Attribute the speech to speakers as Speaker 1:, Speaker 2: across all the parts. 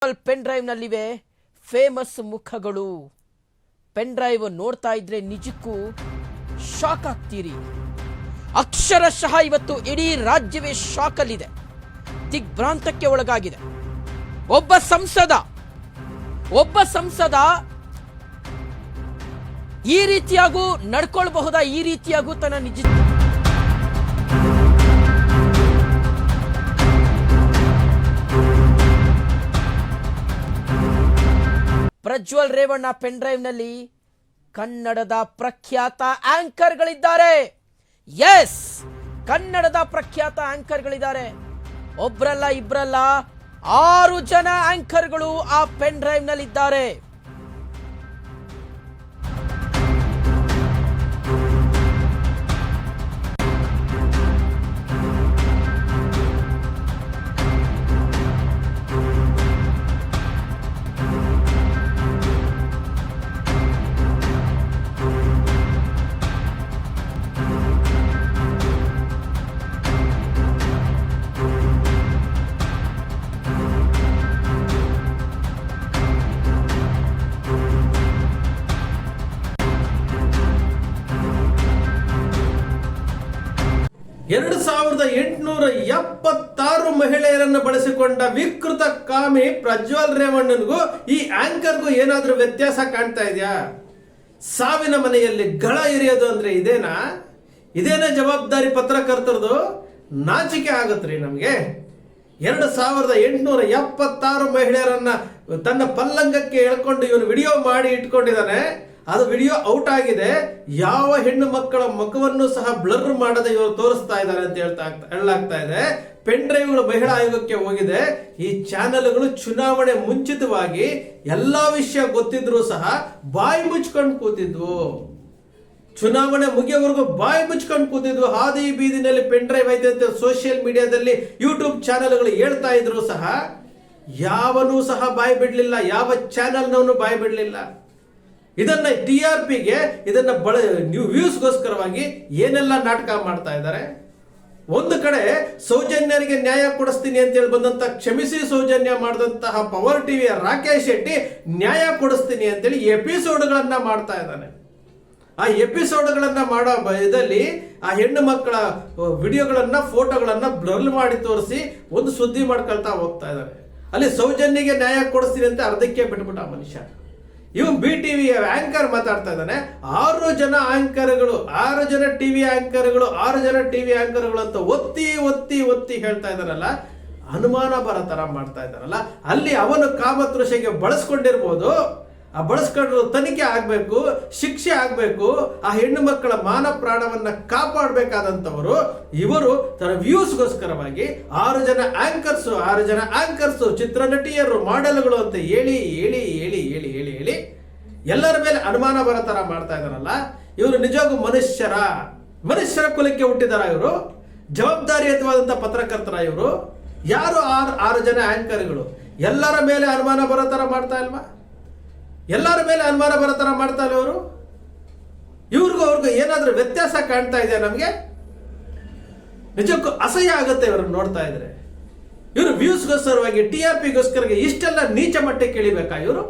Speaker 1: Pen ಡ್ರೈವ್ನಲ್ಲಿವೆ famous ಮುಖಗಳು. Pen drive ನೋಡ್ತಾ ಇದ್ರೆ ನಿಜಕ್ಕೂ ಶಾಕ್ ಆಗ್ತೀರಿ. ಅಕ್ಷರಶಃ ಇವತ್ತು ಇಡೀ ರಾಜ್ಯವೇ ಶಾಕಲ್ಲಿದೆ ದಿಗ್ಭ್ರಾಂತಕ್ಕೆ ಒಳಗಾಗಿದೆ. ಒಬ್ಬ ಸಂಸದ ಒಬ್ಬ ಸಂಸದ ಈ ರೀತಿಯಾಗೂ ನಡ್ಕೊಳ್ಬಹುದಾ? ಈ ರೀತಿಯಾಗೂ ತನ್ನ ನಿಜ ಪ್ರಜ್ವಲ್ ರೇವಣ್ಣ ಪೆನ್ ಡ್ರೈವ್ನಲ್ಲಿ ಕನ್ನಡದ ಪ್ರಖ್ಯಾತ ಆಂಕರ್ಗಳಿದ್ದಾರೆ. ಎಸ್ ಕನ್ನಡದ ಪ್ರಖ್ಯಾತ ಆಂಕರ್ಗಳಿದ್ದಾರೆ. ಒಬ್ರಲ್ಲ ಇಬ್ರಲ್ಲ ಆರು ಜನ ಆಂಕರ್ಗಳು ಆ ಪೆನ್ ಡ್ರೈವ್ನಲ್ಲಿದ್ದಾರೆ
Speaker 2: ಎರಡು ಸಾವಿರದ ಎಂಟುನೂರ ಎಪ್ಪತ್ತಾರು ಮಹಿಳೆಯರನ್ನು ಬಳಸಿಕೊಂಡ ವಿಕೃತ ಕಾಮಿ ಪ್ರಜ್ವಲ್ ರೇವಣ್ಣನಿಗೂ ಈ ಆಂಕರ್ಗೂ ಏನಾದರೂ ವ್ಯತ್ಯಾಸ ಕಾಣ್ತಾ ಇದೆಯಾ? ಸಾವಿನ ಮನೆಯಲ್ಲಿ ಗಳ ಇರಿಯೋದು ಅಂದ್ರೆ ಇದೇನಾ? ಇದೇನ ಜವಾಬ್ದಾರಿ ಪತ್ರಕರ್ತರದು? ನಾಚಿಕೆ ಆಗತ್ರಿ ನಮಗೆ. ಎರಡು ಸಾವಿರದ ಎಂಟುನೂರ ಎಪ್ಪತ್ತಾರು ಮಹಿಳೆಯರನ್ನ ತನ್ನ ಪಲ್ಲಂಗಕ್ಕೆ ಎಳ್ಕೊಂಡು ಇವನು ವಿಡಿಯೋ ಮಾಡಿ ಇಟ್ಕೊಂಡಿದ್ದಾನೆ. ಅದು ವಿಡಿಯೋ ಔಟ್ ಆಗಿದೆ. ಯಾವ ಹೆಣ್ಣು ಮಕ್ಕಳ ಮುಖವನ್ನು ಸಹ ಬ್ಲರ್ ಮಾಡದೆ ಇವರು ತೋರಿಸ್ತಾ ಇದ್ದಾರೆ ಅಂತ ಹೇಳ್ತಾ ಹೇಳಲಾಗ್ತಾ ಇದೆ. ಪೆನ್ ಡ್ರೈವ್ಗಳು ಮಹಿಳಾ ಆಯೋಗಕ್ಕೆ ಹೋಗಿದೆ. ಈ ಚಾನೆಲ್ಗಳು ಚುನಾವಣೆ ಮುಂಚಿತವಾಗಿ ಎಲ್ಲಾ ವಿಷಯ ಗೊತ್ತಿದ್ರು ಸಹ ಬಾಯಿ ಮುಚ್ಕೊಂಡು ಕೂತಿದ್ವು. ಚುನಾವಣೆ ಮುಗಿಯೋವರೆಗೂ ಬಾಯಿ ಮುಚ್ಕೊಂಡು ಕೂತಿದ್ವು. ಹಾದಿ ಬೀದಿನಲ್ಲಿ ಪೆನ್ ಡ್ರೈವ್ ಐತೆ ಅಂತ ಸೋಷಿಯಲ್ ಮೀಡಿಯಾದಲ್ಲಿ ಯೂಟ್ಯೂಬ್ ಚಾನೆಲ್ಗಳು ಹೇಳ್ತಾ ಇದ್ರು ಸಹ ಯಾವನೂ ಸಹ ಬಾಯಿ ಬಿಡಲಿಲ್ಲ. ಯಾವ ಚಾನೆಲ್ನವನು ಬಾಯಿ ಬಿಡ್ಲಿಲ್ಲ. ಇದನ್ನ ಟಿ ಆರ್ ಪಿಗೆ ಇದನ್ನ ಬಳ ನ್ಯೂ ವ್ಯೂಸ್ಗೋಸ್ಕರವಾಗಿ ಏನೆಲ್ಲ ನಾಟಕ ಮಾಡ್ತಾ ಇದ್ದಾರೆ? ಒಂದು ಕಡೆ ಸೌಜನ್ಯರಿಗೆ ನ್ಯಾಯ ಕೊಡಿಸ್ತೀನಿ ಅಂತೇಳಿ ಬಂದಂತ ಕ್ಷಮಿಸಿ ಸೌಜನ್ಯ ಮಾಡಿದಂತಹ ಪವರ್ ಟಿವಿಯ ರಾಕೇಶ್ ಶೆಟ್ಟಿ ನ್ಯಾಯ ಕೊಡಿಸ್ತೀನಿ ಅಂತೇಳಿ ಎಪಿಸೋಡ್ಗಳನ್ನ ಮಾಡ್ತಾ ಇದ್ದಾನೆ. ಆ ಎಪಿಸೋಡ್ಗಳನ್ನ ಮಾಡೋ ಇದರಲ್ಲಿ ಆ ಹೆಣ್ಣು ಮಕ್ಕಳ ವಿಡಿಯೋಗಳನ್ನ, ಫೋಟೋಗಳನ್ನ ಬ್ಲರ್ ಮಾಡಿ ತೋರಿಸಿ ಒಂದು ಸುದ್ದಿ ಮಾಡ್ಕೊಳ್ತಾ ಹೋಗ್ತಾ ಇದ್ದಾರೆ. ಅಲ್ಲಿ ಸೌಜನ್ಯಗೆ ನ್ಯಾಯ ಕೊಡಿಸ್ತೀನಿ ಅಂತ ಅರ್ಧಕ್ಕೆ ಬಿಟ್ಬಿಟ್ಟ ಮನುಷ್ಯ. ಇವ್ ಬಿ ಟಿವಿ ಆಂಕರ್ ಮಾತಾಡ್ತಾ ಇದ್ದಾನೆ. ಆರು ಜನ ಆಂಕರ್ಗಳು ಆರು ಜನ ಟಿವಿ ಆಂಕರ್ಗಳು ಆರು ಜನ ಟಿವಿ ಆಂಕರ್ಗಳು ಅಂತ ಒತ್ತಿ ಒತ್ತಿ ಒತ್ತಿ ಹೇಳ್ತಾ ಇದ್ದಾರಲ್ಲ ಅನುಮಾನ ಬರೋ ತರ ಮಾಡ್ತಾ ಇದ್ದಾರಲ್ಲ ಅಲ್ಲಿ ಅವನು ಕಾಮತೃಷೆಗೆ ಬಳಸ್ಕೊಂಡಿರ್ಬೋದು. ಆ ಬಳಸ್ಕೊಂಡು ತನಿಖೆ ಆಗ್ಬೇಕು, ಶಿಕ್ಷೆ ಆಗ್ಬೇಕು, ಆ ಹೆಣ್ಣು ಮಕ್ಕಳ ಮಾನ ಪ್ರಾಣವನ್ನ ಕಾಪಾಡಬೇಕಾದಂತವರು, ಇವರು ತನ್ನ ವ್ಯೂಸ್ಗೋಸ್ಕರವಾಗಿ ಆರು ಜನ ಆಂಕರ್ಸ್ ಆರು ಜನ ಆಂಕರ್ಸ್ ಚಿತ್ರನಟಿಯರು ಮಾಡೆಲ್ಗಳು ಅಂತ ಹೇಳಿ ಹೇಳಿ ಹೇಳಿ ಹೇಳಿ ಹೇಳಿ ಹೇಳಿ ಎಲ್ಲರ ಮೇಲೆ ಅನುಮಾನ ಬರೋ ಥರ ಮಾಡ್ತಾ ಇದಾರಲ್ಲ ಇವರು ನಿಜವಾಗೂ ಮನುಷ್ಯರ ಮನುಷ್ಯರ ಕುಲಕ್ಕೆ ಹುಟ್ಟಿದಾರ ಇವರು ಜವಾಬ್ದಾರಿಯುತವಾದಂಥ ಪತ್ರಕರ್ತರ ಇವರು, ಯಾರು ಆರು ಆರು ಜನ ಆಂಕರ್ಗಳು ಎಲ್ಲರ ಮೇಲೆ ಅನುಮಾನ ಬರೋ ಥರ ಮಾಡ್ತಾ ಇಲ್ವಾ? ಎಲ್ಲರ ಮೇಲೆ ಅನುಮಾನ ಬರೋ ಥರ ಮಾಡ್ತಾರೆ ಇವರು ಇವ್ರಿಗೂ ಅವ್ರಿಗೂ ಏನಾದರೂ ವ್ಯತ್ಯಾಸ ಕಾಣ್ತಾ ಇದೆ ನಮಗೆ? ನಿಜಕ್ಕೂ ಅಸಹ್ಯ ಆಗುತ್ತೆ ಇವ್ರನ್ನ ನೋಡ್ತಾ ಇದ್ರೆ. ಇವರು ವ್ಯೂಸ್ಗೋಸ್ಕರವಾಗಿ ಟಿ ಆರ್ ಪಿಗೋಸ್ಕರ ಇಷ್ಟೆಲ್ಲ ನೀಚ ಮಟ್ಟಕ್ಕೆ ಇಳಿಬೇಕಾ ಇವರು?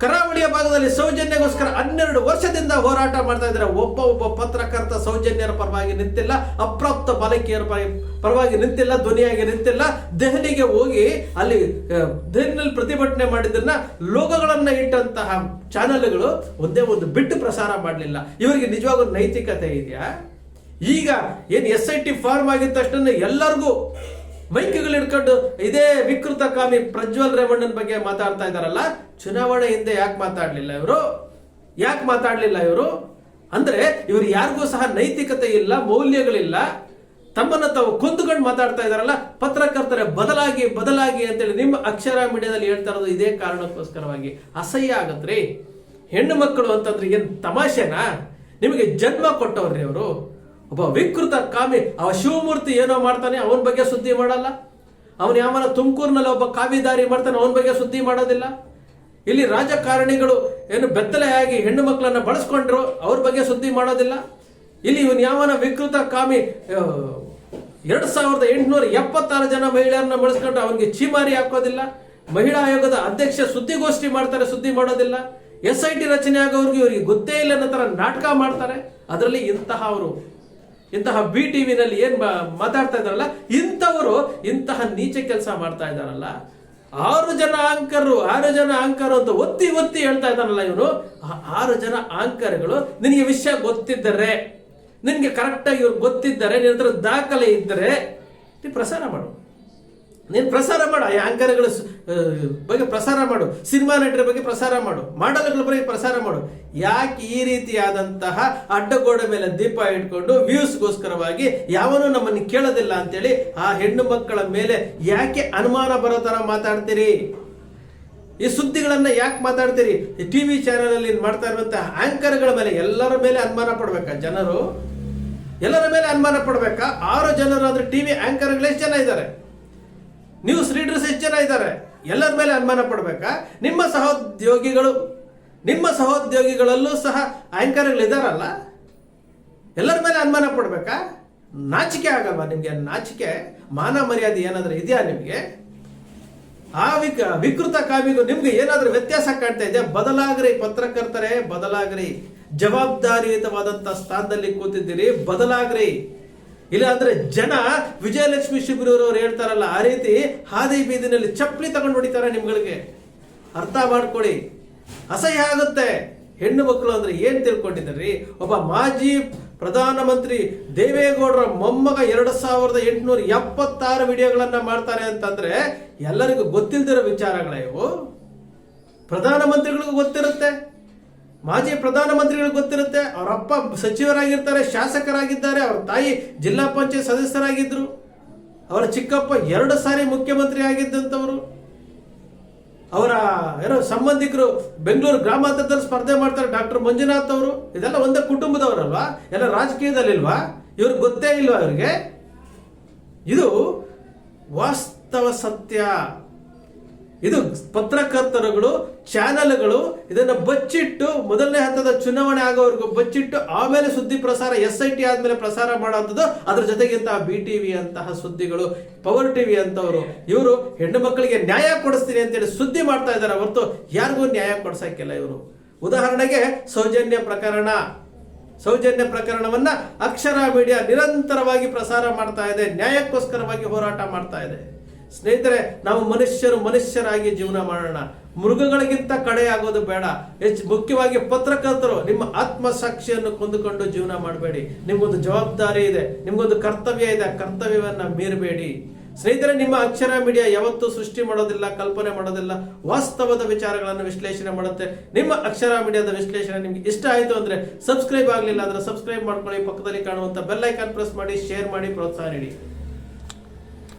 Speaker 2: ಕರಾವಳಿಯ ಭಾಗದಲ್ಲಿ ಸೌಜನ್ಯಗೋಸ್ಕರ ಹನ್ನೆರಡು ವರ್ಷದಿಂದ ಹೋರಾಟ ಮಾಡ್ತಾ ಇದ್ದಾರೆ. ಒಬ್ಬ ಒಬ್ಬ ಪತ್ರಕರ್ತ ಸೌಜನ್ಯರ ಪರವಾಗಿ ನಿಂತಿಲ್ಲ, ಅಪ್ರಾಪ್ತ ಬಾಲಕಿಯರ ಪರ- ಪರವಾಗಿ ನಿಂತಿಲ್ಲ, ಧ್ವನಿಯಾಗಿ ನಿಂತಿಲ್ಲ. ದೆಹಲಿಗೆ ಹೋಗಿ ಅಲ್ಲಿ ದೆಹಲಿನಲ್ಲಿ ಪ್ರತಿಭಟನೆ ಮಾಡಿದ್ದನ್ನ ಲೋಗಗಳನ್ನ ಇಟ್ಟಂತಹ ಚಾನೆಲ್ಗಳು ಒಂದೇ ಒಂದು ಬಿಟ್ಟು ಪ್ರಸಾರ ಮಾಡಲಿಲ್ಲ. ಇವರಿಗೆ ನಿಜವಾಗೂ ನೈತಿಕತೆ ಇದೆಯಾ? ಈಗ ಏನು ಎಸ್ ಐ ಟಿ ಫಾರ್ಮ್ ಆಗಿದ ತಕ್ಷಣ ಎಲ್ಲರಿಗೂ ಮೈಕ್ಗಳು ಹಿಡ್ಕೊಂಡು ಇದೇ ವಿಕೃತ ಕಾಮಿ ಪ್ರಜ್ವಲ್ ರೇವಣ್ಣನ ಬಗ್ಗೆ ಮಾತಾಡ್ತಾ ಇದಾರಲ್ಲ ಚುನಾವಣೆ ಹಿಂದೆ ಯಾಕೆ ಮಾತಾಡ್ಲಿಲ್ಲ ಇವರು? ಯಾಕೆ ಮಾತಾಡ್ಲಿಲ್ಲ ಇವರು? ಅಂದ್ರೆ ಇವರು ಯಾರಿಗೂ ಸಹ ನೈತಿಕತೆ ಇಲ್ಲ, ಮೌಲ್ಯಗಳಿಲ್ಲ. ತಮ್ಮನ್ನು ತಾವು ಕುಂದುಕೊಂಡು ಮಾತಾಡ್ತಾ ಇದಾರಲ್ಲ, ಪತ್ರಕರ್ತರ ಬದಲಾಗಿ ಬದಲಾಗಿ ಅಂತೇಳಿ ನಿಮ್ಮ ಅಕ್ಷರ ಮೀಡಿಯಾದಲ್ಲಿ ಹೇಳ್ತಾ ಇರೋದು ಇದೇ ಕಾರಣಕ್ಕೋಸ್ಕರವಾಗಿ. ಅಸಹ್ಯ ಆಗತ್ರಿ. ಹೆಣ್ಣು ಮಕ್ಕಳು ಅಂತಂದ್ರೆ ಏನು ತಮಾಷೆನಾ? ನಿಮಗೆ ಜನ್ಮ ಕೊಟ್ಟವ್ರಿ ಅವರು ಒಬ್ಬ ವಿಕೃತ ಕಾಮಿ, ಅವ ಶಿವಮೂರ್ತಿ ಏನೋ ಮಾಡ್ತಾನೆ, ಅವನ ಬಗ್ಗೆ ಸುದ್ದಿ ಮಾಡಲ್ಲ. ಅವನು ಯಾವನ ತುಮಕೂರಿನಲ್ಲಿ ಒಬ್ಬ ಕಾವಿದಾರಿ ಮಾಡ್ತಾನೆ, ಅವನ ಬಗ್ಗೆ ಸುದ್ದಿ ಮಾಡೋದಿಲ್ಲ. ಇಲ್ಲಿ ರಾಜಕಾರಣಿಗಳು ಏನು ಬೆತ್ತಲೆಯಾಗಿ ಹೆಣ್ಣು ಮಕ್ಕಳನ್ನು ಬಳಸ್ಕೊಂಡ್ರು ಅವ್ರ ಬಗ್ಗೆ ಸುದ್ದಿ ಮಾಡೋದಿಲ್ಲ. ಇಲ್ಲಿ ಇವನ್ ಯಾವನ ವಿಕೃತ ಕಾಮಿ ಎರಡು ಸಾವಿರದ ಎಂಟುನೂರ ಎಪ್ಪತ್ತಾರು ಜನ ಮಹಿಳೆಯರನ್ನ ಬಳಸ್ಕೊಂಡು ಅವನಿಗೆ ಚೀಮಾರಿ ಹಾಕೋದಿಲ್ಲ. ಮಹಿಳಾ ಆಯೋಗದ ಅಧ್ಯಕ್ಷ ಸುದ್ದಿಗೋಷ್ಠಿ ಮಾಡ್ತಾರೆ, ಸುದ್ದಿ ಮಾಡೋದಿಲ್ಲ. ಎಸ್ ಐ ಟಿ ರಚನೆ ಆಗೋರ್ಗೆ ಇವರಿಗೆ ಗೊತ್ತೇ ಇಲ್ಲ ಅನ್ನೋ ತರ ನಾಟಕ ಮಾಡ್ತಾರೆ. ಅದರಲ್ಲಿ ಇಂತಹ ಅವರು, ಇಂತಹ ಬಿ ಟಿವಿನಲ್ಲಿ ಏನ್ ಏನು ಮಾತಾಡ್ತಾ ಇದಾರಲ್ಲ ಇಂಥವರು ಇಂತಹ ನೀಚ ಕೆಲಸ ಮಾಡ್ತಾ ಇದ್ದಾರಲ್ಲ ಆರು ಜನ ಆಂಕರು, ಆರು ಜನ ಆಂಕರ್ ಅಂತ ಒತ್ತಿ ಒತ್ತಿ ಹೇಳ್ತಾ ಇದ್ದಾನಲ್ಲ ಇವನು. ಆರು ಜನ ಆಂಕರ್ಗಳು, ನಿನಗೆ ವಿಷಯ ಗೊತ್ತಿದ್ದರೆ, ನಿನಗೆ ಕರೆಕ್ಟಾಗಿ ಇವ್ರು ಗೊತ್ತಿದ್ದರೆ ನಿರಂತರ ದಾಖಲೆ ಇದ್ದರೆ, ನೀ ಪ್ರಸಾರ ಮಾಡು. ನೀನು ಪ್ರಸಾರ ಮಾಡು. ಆ ಆಂಕರ್ಗಳ ಬಗ್ಗೆ ಪ್ರಸಾರ ಮಾಡು. ಸಿನಿಮಾ ನಟರ ಬಗ್ಗೆ ಪ್ರಸಾರ ಮಾಡು. ಮಾಡಲ್ಗಳ ಬಗ್ಗೆ ಪ್ರಸಾರ ಮಾಡು. ಯಾಕೆ ಈ ರೀತಿಯಾದಂತಹ ಅಡ್ಡಗೋಡೆ ಮೇಲೆ ದೀಪ ಇಟ್ಕೊಂಡು ವ್ಯೂಸ್ಗೋಸ್ಕರವಾಗಿ ಯಾವನು ನಮ್ಮನ್ನು ಕೇಳೋದಿಲ್ಲ ಅಂತೇಳಿ ಆ ಹೆಣ್ಣು ಮಕ್ಕಳ ಮೇಲೆ ಯಾಕೆ ಅನುಮಾನ ಬರೋ ಥರ ಮಾತಾಡ್ತೀರಿ? ಈ ಸುದ್ದಿಗಳನ್ನ ಯಾಕೆ ಮಾತಾಡ್ತೀರಿ? ಟಿವಿ ಚಾನೆಲ್ ಅಲ್ಲಿ ಮಾಡ್ತಾ ಇರುವಂತಹ ಆಂಕರ್ಗಳ ಮೇಲೆ ಎಲ್ಲರ ಮೇಲೆ ಅನುಮಾನ ಪಡ್ಬೇಕಾ ಜನರು? ಎಲ್ಲರ ಮೇಲೆ ಅನುಮಾನ ಪಡ್ಬೇಕಾ? ಆರು ಜನರು ಅಂದ್ರೆ ಟಿವಿ ಆಂಕರ್ಗಳು ಎಷ್ಟು ಜನ ಇದ್ದಾರೆ. ನ್ಯೂಸ್ ರೀಡರ್ಸ್ ಎಷ್ಟು ಜನ ಇದ್ದಾರೆ. ಎಲ್ಲರ ಮೇಲೆ ಅನುಮಾನ ಪಡಬೇಕಾ? ನಿಮ್ಮ ಸಹೋದ್ಯೋಗಿಗಳು, ನಿಮ್ಮ ಸಹೋದ್ಯೋಗಿಗಳಲ್ಲೂ ಸಹ ಆಂಕರ್ಗಳು ಇದಾರಲ್ಲ ಎಲ್ಲರ ಮೇಲೆ ಅನುಮಾನ ಪಡ್ಬೇಕಾ? ನಾಚಿಕೆ ಆಗಲ್ವಾ ನಿಮಗೆ? ನಾಚಿಕೆ, ಮಾನ ಮರ್ಯಾದೆ ಏನಾದರೂ ಇದೆಯಾ ನಿಮಗೆ? ಆ ವಿಕ ವಿಕೃತ ಕಾವಿಗೂ ನಿಮ್ಗೆ ಏನಾದ್ರೂ ವ್ಯತ್ಯಾಸ ಕಾಣ್ತಾ ಇದೆಯಾ? ಬದಲಾಗ್ರಿ ಪತ್ರಕರ್ತರೇ, ಬದಲಾಗ್ರಿ. ಜವಾಬ್ದಾರಿಯುತವಾದಂಥ ಸ್ಥಾನದಲ್ಲಿ ಕೂತಿದ್ದೀರಿ, ಬದಲಾಗ್ರಿ. ಇಲ್ಲ ಅಂದ್ರೆ ಜನ ವಿಜಯಲಕ್ಷ್ಮಿ ಶಿಬಿರವ್ರು ಹೇಳ್ತಾರಲ್ಲ, ಆ ರೀತಿ ಹಾದಿ ಬೀದಿನಲ್ಲಿ ಚಪ್ಪಲಿ ತಗೊಂಡು ಹೊಡಿತಾರೆ ನಿಮ್ಗಳಿಗೆ. ಅರ್ಥ ಮಾಡ್ಕೊಳ್ಳಿ. ಅಸಹ್ಯ ಆಗುತ್ತೆ. ಹೆಣ್ಣು ಮಕ್ಕಳು ಅಂದ್ರೆ ಏನ್ ತಿಳ್ಕೊಂಡಿದ್ದಾರೆ? ಒಬ್ಬ ಮಾಜಿ ಪ್ರಧಾನಮಂತ್ರಿ ದೇವೇಗೌಡರ ಮೊಮ್ಮಗ ಎರಡು ಸಾವಿರದ ಎಂಟುನೂರ ಎಪ್ಪತ್ತಾರು ವಿಡಿಯೋಗಳನ್ನ ಮಾಡ್ತಾರೆ ಅಂತಂದ್ರೆ ಎಲ್ಲರಿಗೂ ಗೊತ್ತಿಲ್ದಿರೋ ವಿಚಾರಗಳೇ ಇವು. ಪ್ರಧಾನಮಂತ್ರಿಗಳಿಗೂ ಗೊತ್ತಿರುತ್ತೆ. ಮಾಜಿ ಪ್ರಧಾನಮಂತ್ರಿಗಳಿಗೆ ಗೊತ್ತಿರುತ್ತೆ, ಅವರಪ್ಪ ಸಚಿವರಾಗಿರ್ತಾರೆ, ಶಾಸಕರಾಗಿದ್ದಾರೆ, ಅವ್ರ ತಾಯಿ ಜಿಲ್ಲಾ ಪಂಚಾಯತ್ ಸದಸ್ಯರಾಗಿದ್ದರು ಅವರ ಚಿಕ್ಕಪ್ಪ ಎರಡು ಸಾರಿ ಮುಖ್ಯಮಂತ್ರಿ ಆಗಿದ್ದಂಥವರು. ಅವರ ಏನೋ ಸಂಬಂಧಿಕರು ಬೆಂಗಳೂರು ಗ್ರಾಮಾಂತರದಲ್ಲಿ ಸ್ಪರ್ಧೆ ಮಾಡ್ತಾರೆ ಡಾಕ್ಟರ್ ಮಂಜುನಾಥ್ ಅವರು. ಇದೆಲ್ಲ ಒಂದೇ ಕುಟುಂಬದವರಲ್ವಾ? ಎಲ್ಲ ರಾಜಕೀಯದಲ್ಲಿಲ್ವಾ? ಇವ್ರಿಗೆ ಗೊತ್ತೇ ಇಲ್ವಾ ಅವರಿಗೆ ಇದು ವಾಸ್ತವ ಸತ್ಯ. ಇದು ಪತ್ರಕರ್ತರುಗಳು, ಚಾನೆಲ್ಗಳು, ಇದನ್ನ ಬಚ್ಚಿಟ್ಟು ಮೊದಲನೇ ಹಂತದ ಚುನಾವಣೆ ಆಗೋವರೆಗೂ ಬಚ್ಚಿಟ್ಟು ಆಮೇಲೆ ಸುದ್ದಿ ಪ್ರಸಾರ ಎಸ್ ಐ ಟಿ ಆದ್ಮೇಲೆ ಪ್ರಸಾರ ಮಾಡುವಂಥದ್ದು, ಅದ್ರ ಜೊತೆಗಿಂತ ಬಿ ಟಿವಿ ಅಂತಹ ಸುದ್ದಿಗಳು ಪವರ್ ಟಿವಿ ಅಂತವರು ಇವರು ಹೆಣ್ಣು ಮಕ್ಕಳಿಗೆ ನ್ಯಾಯ ಕೊಡಿಸ್ತೀನಿ ಅಂತೇಳಿ ಸುದ್ದಿ ಮಾಡ್ತಾ ಇದ್ದಾರೆ. ಹೊರತು ಯಾರಿಗೂ ನ್ಯಾಯ ಕೊಡ್ಸೋಕ್ಕಿಲ್ಲ ಇವರು. ಉದಾಹರಣೆಗೆ ಸೌಜನ್ಯ ಪ್ರಕರಣ. ಸೌಜನ್ಯ ಪ್ರಕರಣವನ್ನ ಅಕ್ಷರ ಮೀಡಿಯಾ ನಿರಂತರವಾಗಿ ಪ್ರಸಾರ ಮಾಡ್ತಾ ಇದೆ, ನ್ಯಾಯಕ್ಕೋಸ್ಕರವಾಗಿ ಹೋರಾಟ ಮಾಡ್ತಾ ಇದೆ. ಸ್ನೇಹಿತರೆ, ನಾವು ಮನುಷ್ಯರು ಮನುಷ್ಯರಾಗಿ ಜೀವನ ಮಾಡೋಣ. ಮೃಗಗಳಿಗಿಂತ ಕಡೆ ಆಗೋದು ಬೇಡ. ಹೆಚ್ಚು ಮುಖ್ಯವಾಗಿ ಪತ್ರಕರ್ತರು, ನಿಮ್ಮ ಆತ್ಮಸಾಕ್ಷಿಯನ್ನು ಕೊಂದುಕೊಂಡು ಜೀವನ ಮಾಡಬೇಡಿ. ನಿಮ್ಗೊಂದು ಜವಾಬ್ದಾರಿ ಇದೆ. ನಿಮ್ಗೊಂದು ಕರ್ತವ್ಯ ಇದೆ. ಆ ಕರ್ತವ್ಯವನ್ನ ಮೀರಬೇಡಿ. ಸ್ನೇಹಿತರೆ, ನಿಮ್ಮ ಅಕ್ಷರ ಮೀಡಿಯಾ ಯಾವತ್ತೂ ಸೃಷ್ಟಿ ಮಾಡೋದಿಲ್ಲ, ಕಲ್ಪನೆ ಮಾಡೋದಿಲ್ಲ. ವಾಸ್ತವದ ವಿಚಾರಗಳನ್ನು ವಿಶ್ಲೇಷಣೆ ಮಾಡುತ್ತೆ. ನಿಮ್ಮ ಅಕ್ಷರ ಮೀಡಿಯಾದ ವಿಶ್ಲೇಷಣೆ ನಿಮ್ಗೆ ಇಷ್ಟ ಆಯಿತು ಅಂದ್ರೆ ಸಬ್ಸ್ಕ್ರೈಬ್ ಆಗಲಿಲ್ಲ ಅಂದ್ರೆ ಸಬ್ಸ್ಕ್ರೈಬ್ ಮಾಡ್ಕೊಳ್ಳಿ. ಪಕ್ಕದಲ್ಲಿ ಕಾಣುವಂತ ಬೆಲ್ ಐಕಾನ್ ಪ್ರೆಸ್ ಮಾಡಿ, ಶೇರ್ ಮಾಡಿ, ಪ್ರೋತ್ಸಾಹ ನೀಡಿ.